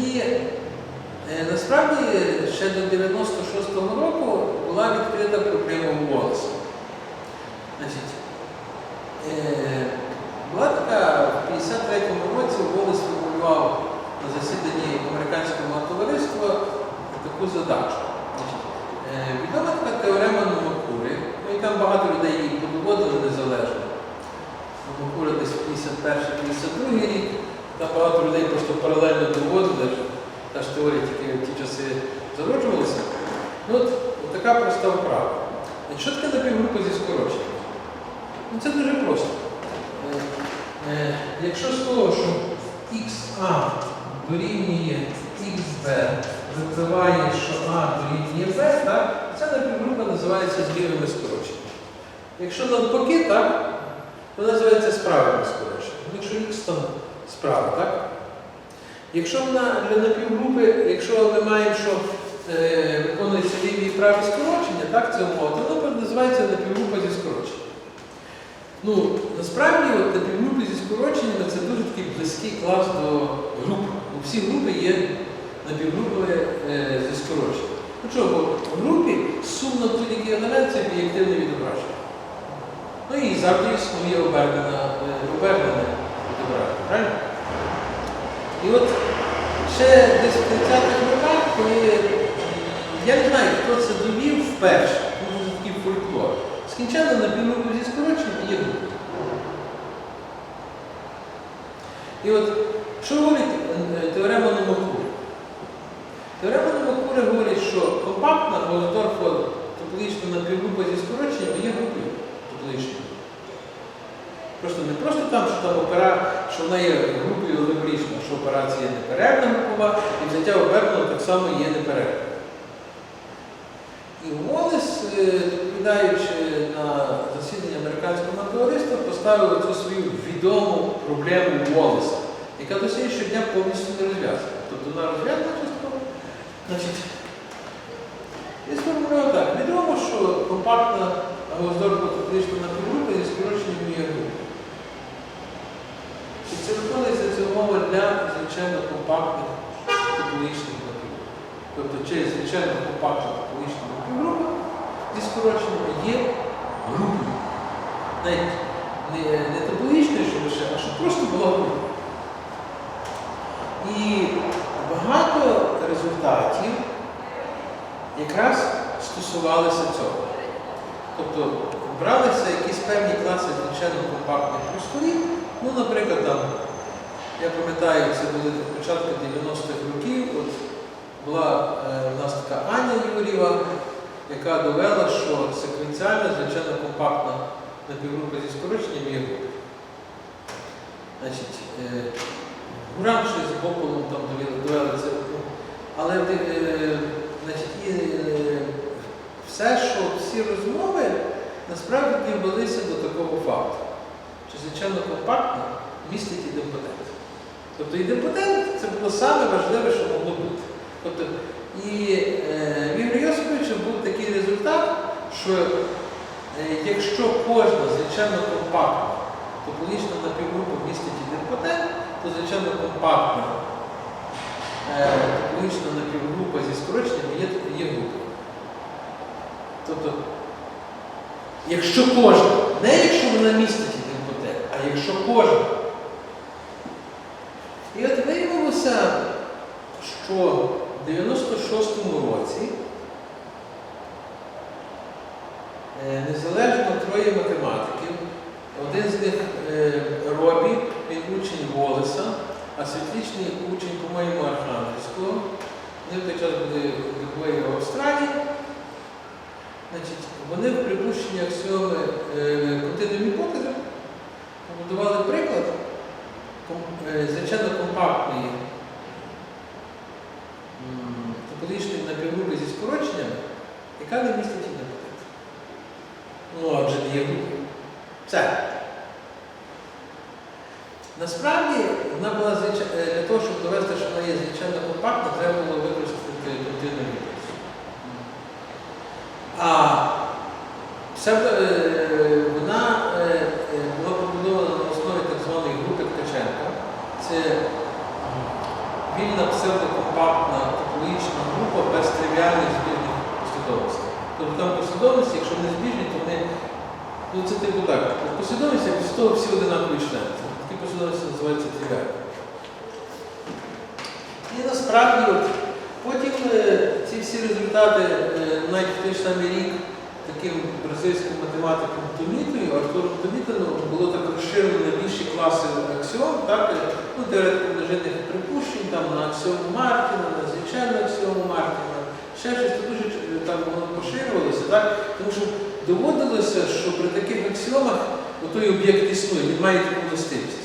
І е, насправді ще до 96-го року була відкрита проблема Уоллеса. Значить, е, була така в 53-му році Уоллес формулював на засіданні американського товариства таку задачу. Значить, е, відома така теорема Номакури, ну і там багато людей її подоводили незалежно. Номакура десь 51-52 рік, там багато людей просто паралельно доводили, та ж теорія тільки в ті часи зароджувалася. Ну от, от така проста вправа. Що таке напівгрупа зі скороченням? Ну, це дуже просто. Е, е, Якщо з того, що XA дорівнює XB, випливає, що А дорівнює B, так, ця напівгрупа називається злівими скороченнями. Якщо навпаки, так, то називається справами скороченнями. Ну, Якщо X там справа, так? Якщо вона для напівгрупи, якщо ми маємо, що е, виконується ліві і праві скорочення, так, це умова, то вона називається напівгрупа зі скороченням. Ну, насправді, от напівгрупи зі скороченнями це дуже такий близький клас до груп. Ну, всі групи є напівгрупи е, зі скороченням. Ну чого, бо в групі сумно будь-який елемент це об'єктивне відображення. Ну і завжди існує обернене, обернене відображення, правильно? І от ще десь в 30-х роках, коли я не знаю, хто це довів вперше, що такий фольклор. Скінченно на білому зі скороченням є група. І от що говорить е, теорема Номакури? Теорема Номакури говорить, що компактна Голодорфа тополічна напівгрупа зі скороченням є групою тополічною. Просто не просто там, що там опера, що вона є групою алегоричною, що операція є неперервна групова, і взяття оберненого так само є неперервним. І Волес, е, доповідаючи на засіданні американського товариства, поставив цю свою відому проблему Волеса, яка до сьогоднішнього дня повністю не розв'язана. Тобто вона розв'язана частково. Значить, і сформулював так. Відомо, що компактна гауздорфа теплична напівгрупа зі скороченням є групи. І це ця для звичайно компактних тепличних напівгруп. Тобто через звичайно компактну тепличну напівгрупу зі скороченням є групою. Навіть не, не табличною, що лише, а щоб просто була група. І багато результатів якраз стосувалися цього. Тобто бралися якісь певні класи звичайно компактних просторів. Ну, наприклад, там, я пам'ятаю, це були початки 90-х років. От була е, у нас така Аня Юрєва, яка довела, що секвенціальна, звичайно, компактна напівгрупа зі скороченням є. Значить, е, ще з Бополом там довели, це. ну, Але е, значить, і, е, все, що всі розмови насправді велися до такого факту, що звичайно компактно містить ідемпотент. Тобто ідемпотент це було саме важливе, що могло бути. Тобто, і е, в Ігоря Йосиповича був такий результат, що е, якщо кожна звичайно компактна тополічна напівгрупа містить ідемпотент, то звичайно компактна е, тополічна напівгрупа зі скороченням є, є групою. Тобто, якщо кожна, не якщо вона містить ідемпотент, а якщо кожна. І от виявилося, що в 96-му році е, незалежно троє математиків, один з них е, Робі, він учень Волеса, а світлічний учень, по-моєму, Архангельського. Вони в той час були в Австралії. Значить, вони в припущенні аксіоми е, континуум гіпотези побудували звичайно компактної м, тополічної напівгрупи зі скороченням, яка не містить ідентитет. Ну, адже є групою. Все. Насправді вона була е, для того, щоб довести, що вона є звичайно компактна, треба було використати континуум гіпотезу. А псевдо, е, вона е, е, була побудована на основі так званої групи Ткаченка. Це вільна псевдокомпактна топологічна група без тривіальних збіжних послідовностей. Тобто там послідовності, якщо вони збіжні, то вони, ну це типу так, послідовності, після того всі одинакові члени. Такі послідовності називаються тривіальні. І насправді от, потім е, ці всі результати, е, навіть в той самий рік, таким бразильським математиком Томітою, Артуром Томітою, було так розширено більші класи аксіом, так, ну, теоретику множинних припущень, там, на аксіому Мартіна, на звичайну аксіому Мартіна, ще щось дуже е, там воно поширювалося, так, тому що доводилося, що при таких аксіомах той об'єкт існує, він має таку властивість.